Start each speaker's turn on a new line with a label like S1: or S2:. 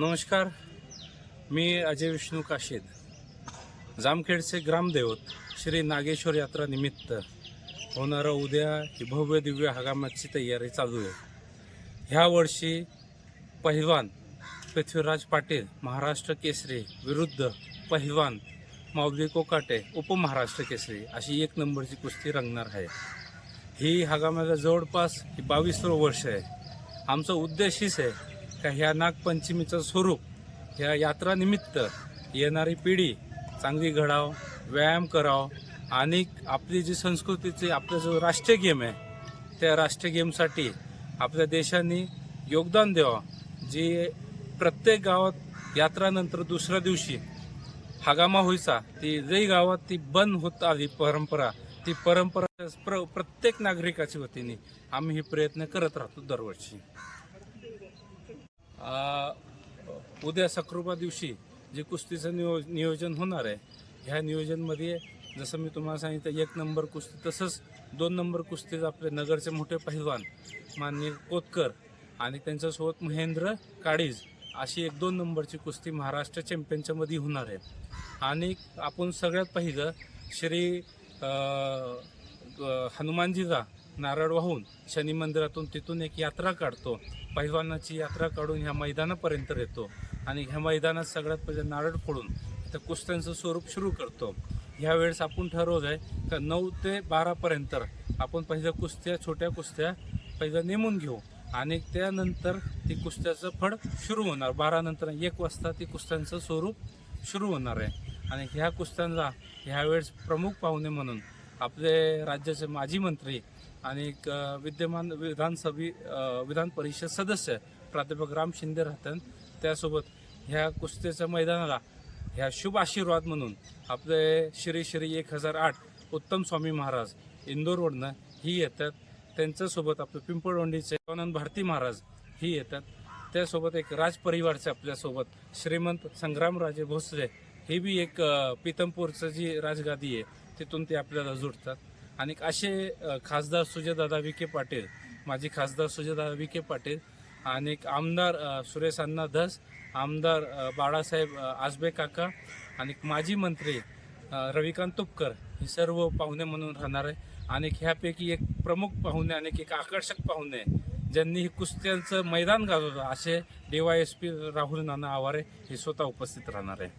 S1: नमस्कार. मी अजय विष्णू काशीद. जामखेडचे ग्रामदैवत श्री नागेश्वर यात्रा निमित्त होणारं उद्या ही भव्य दिव्य हगामाची तयारी चालू आहे. ह्या वर्षी पहिलवान पृथ्वीराज पाटील महाराष्ट्र केसरी विरुद्ध पहिलवान माऊली कोकाटे उपमहाराष्ट्र केसरी अशी एक नंबरची कुस्ती रंगणार आहे. ही हगामाला जवळपास ही वर्ष आहे. आमचा उद्देश हीच आहे का ह्या नागपंचमीचं स्वरूप ह्या यात्रानिमित्त येणारी पिढी चांगली घडाव व्यायाम कराव आणि आपली जी संस्कृतीची आपला जो राष्ट्रीय गेम आहे त्या राष्ट्रीय गेमसाठी आपल्या देशाने योगदान द्यावं. जी प्रत्येक गावात यात्रानंतर दुसऱ्या दिवशी हगामा होईचा ती जरी गावात ती बंद होत आली परंपरा. ती परंपरा प्र प्रत्येक नागरिकाच्या वतीने आम्ही हे प्रयत्न करत राहतो दरवर्षी. उद्या सकृपा दिवशी जे कुस्तीचं नियो नियोजन होणार आहे ह्या नियोजनमध्ये जसं मी तुम्हाला सांगितलं एक नंबर कुस्ती तसंच दोन नंबर कुस्तीत आपले नगरचे मोठे पहिलवान माननीय कोतकर आणि त्यांच्यासोबत महेंद्र काळीज अशी एक दोन नंबरची कुस्ती महाराष्ट्र चॅम्पियनच्यामध्ये होणार आहे. आणि आपण सगळ्यात पहिलं श्री हनुमानजीचा नारळ वाहून शनी मंदिरातून तिथून एक यात्रा काढतो. पहिलवानाची यात्रा काढून ह्या मैदानापर्यंत येतो आणि ह्या मैदानात सगळ्यात पहिले नारळ फोडून त्या कुस्त्यांचं स्वरूप सुरू करतो. ह्या वेळेस आपण ठरवलं आहे का नऊ ते बारापर्यंत आपण पहिल्या कुस्त्या छोट्या कुस्त्या पहिल्या नेमून घेऊ. आणि त्यानंतर ती कुस्त्याचं फळ सुरू होणार. बारानंतर एक वाजता ती कुस्त्यांचं स्वरूप सुरू होणार आहे. आणि ह्या कुस्त्यांना ह्यावेळेस प्रमुख पाहुणे म्हणून आपले राज्याचे माजी मंत्री आणि विद्यमान विधानसभे विधान परिषद सदस्य प्राध्यापक राम शिंदे राहतात त्यासोबत ह्या कुस्तीच्या मैदानाला ह्या शुभ आशीर्वाद म्हणून आपले श्री श्री एक हजार आठ उत्तम स्वामी महाराज इंदोरवडनं ही येतात. त्यांच्यासोबत आपले पिंपळवंडीचे आनंद भारती महाराज ही येतात. त्यासोबत एक राजपरिवारचे आपल्यासोबत श्रीमंत संग्रामराजे भोसले हे बी एक पितमपूरचं जी राजगादी आहे तिथून ते आपल्याला जुडतात. आणि असे खासदार सुजयदादा विखे पाटील माजी खासदार सुजयदादा विखे पाटील आणि आमदार सुरेश अण्णा धस आमदार बाळासाहेब आसबे आजबे काका आणि माजी मंत्री रविकांत तुपकर हे सर्व पाहुणे म्हणून राहणार आहे. आणि ह्यापैकी एक प्रमुख पाहुणे आणि एक आकर्षक पाहुणे ज्यांनी ही कुस्त्यांचं मैदान गाजवलं. असे D Y S P Rahul Nana Aware हे स्वतः उपस्थित राहणार आहे.